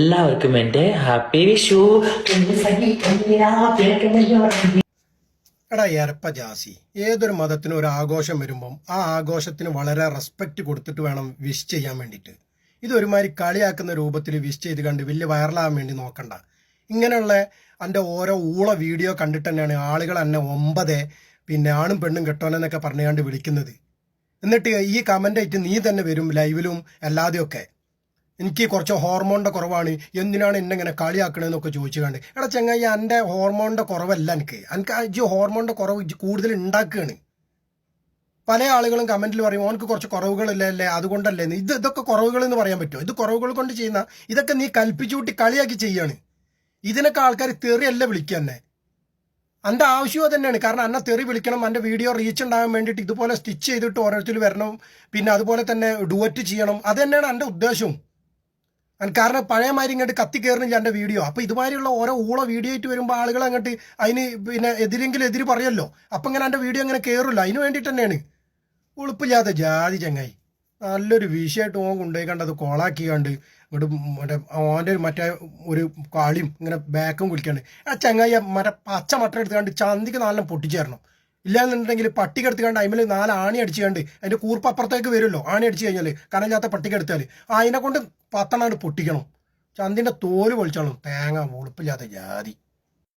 എല്ലാവർക്കും എന്റെ ഹാപ്പി വിഷു. എടാ എരപ്പ ജാസി ഏതൊരു മതത്തിനും ഒരു ആഘോഷം വരുമ്പം ആ ആഘോഷത്തിന് വളരെ റെസ്പെക്ട് കൊടുത്തിട്ട് വേണം വിഷ് ചെയ്യാൻ വേണ്ടിയിട്ട്. ഇത് ഒരുമാതിരി കളിയാക്കുന്ന രൂപത്തിൽ വിഷ് ചെയ്ത് കണ്ട് വലിയ വൈറലാകാൻ വേണ്ടി നോക്കണ്ട. ഇങ്ങനെയുള്ള എന്റെ ഓരോ ഊള വീഡിയോ കണ്ടിട്ട് തന്നെയാണ് ആളുകൾ എന്നെ ഒമ്പത് പിന്നെ ആണും പെണ്ണും കെട്ടോനെന്നൊക്കെ പറഞ്ഞുകൊണ്ട് വിളിക്കുന്നത്. എന്നിട്ട് ഈ കമന്റ് ആയിട്ട് നീ തന്നെ വരും ലൈവിലും അല്ലാതെയൊക്കെ. എനിക്ക് കുറച്ച് ഹോർമോണിന്റെ കുറവാണ്. എന്തിനാണ് എന്നെ ഇങ്ങനെ കളിയാക്കണതെന്നൊക്കെ ചോദിച്ചു കണ്ട് എടാ ചങ്ങായി എന്റെ ഹോർമോണിന്റെ കുറവല്ല എനിക്ക്. എനിക്ക് ഇജ്ജ് ഹോർമോണിന്റെ കുറവ് കൂടുതൽ ഉണ്ടാക്കുകയാണ് പല ആളുകളും കമന്റിൽ പറയും ഓനക്ക് കുറച്ച് കുറവുകളില്ലല്ലേ അതുകൊണ്ടല്ലേ ഇത് ഇതൊക്കെ കുറവുകൾ എന്ന് പറയാൻ പറ്റുമോ? ഇത് കുറവുകൾ കൊണ്ട് ചെയ്യുന്ന ഇതൊക്കെ നീ കൽപ്പിച്ചു കൂട്ടി കളിയാക്കി ചെയ്യാണ്. ഇതിനൊക്കെ ആൾക്കാർ തെറിയല്ല വിളിക്കുക തന്നെ എന്റെ ആവശ്യം തന്നെയാണ് കാരണം എന്നെ തെറി വിളിക്കണം എന്റെ വീഡിയോ റീച്ച് ഉണ്ടാകാൻ വേണ്ടിയിട്ട് ഇതുപോലെ സ്റ്റിച്ച് ചെയ്തിട്ട് ഓരോരുത്തർ വരണം. പിന്നെ അതുപോലെ തന്നെ ഡുവറ്റ് ചെയ്യണം. അത് തന്നെയാണ് എന്റെ ഉദ്ദേശവും. കാരണം പഴയ മാതിരി ഇങ്ങോട്ട് കത്തി കയറുന്നില്ല എന്റെ വീഡിയോ. അപ്പോൾ ഇതുമാതിരിയുള്ള ഓരോ ഊള വീഡിയോ ആയിട്ട് വരുമ്പോൾ ആളുകൾ അങ്ങോട്ട് അതിന് പിന്നെ എതിരെങ്കിലും എതിര് പറയല്ലോ. അപ്പം ഇങ്ങനെ എന്റെ വീഡിയോ അങ്ങനെ കയറില്ല അതിന് വേണ്ടിയിട്ട് തന്നെയാണ്. ഉളുപ്പില്ലാത്ത ജാതി ചങ്ങായി. നല്ലൊരു വിഷയമായിട്ട് ഓൻ കൊണ്ടുപോയി കണ്ടത് കോളാക്കി കണ്ട് മറ്റേ ഓന്റെ മറ്റേ ഒരു കാളിയും ഇങ്ങനെ ബാക്കും കുലിക്കാണ്ട് ആ ചങ്ങായി മറ്റേ പച്ച മട്ട എടുത്ത് കണ്ട് ചന്തിക്ക് നാലെണ്ണം പൊട്ടിച്ചേരണം ഇല്ലാന്നുണ്ടെങ്കിൽ പട്ടിക എടുത്ത് കണ്ട് നാല് ആണി അടിച്ച് കണ്ട് അതിന്റെ കൂർപ്പ് അപ്പുറത്തേക്ക് വരുമല്ലോ. ആണി അടിച്ച് കഴിഞ്ഞാൽ കനഞ്ഞാത്ത പട്ടിക എടുത്താൽ അതിനെ കൊണ്ട് പത്തെണ്ണാണ്ട് പൊട്ടിക്കണം. ചന്തിന്റെ തോൽ പൊളിച്ചോളും തേങ്ങ മുളുപ്പില്ലാത്ത ജാതി.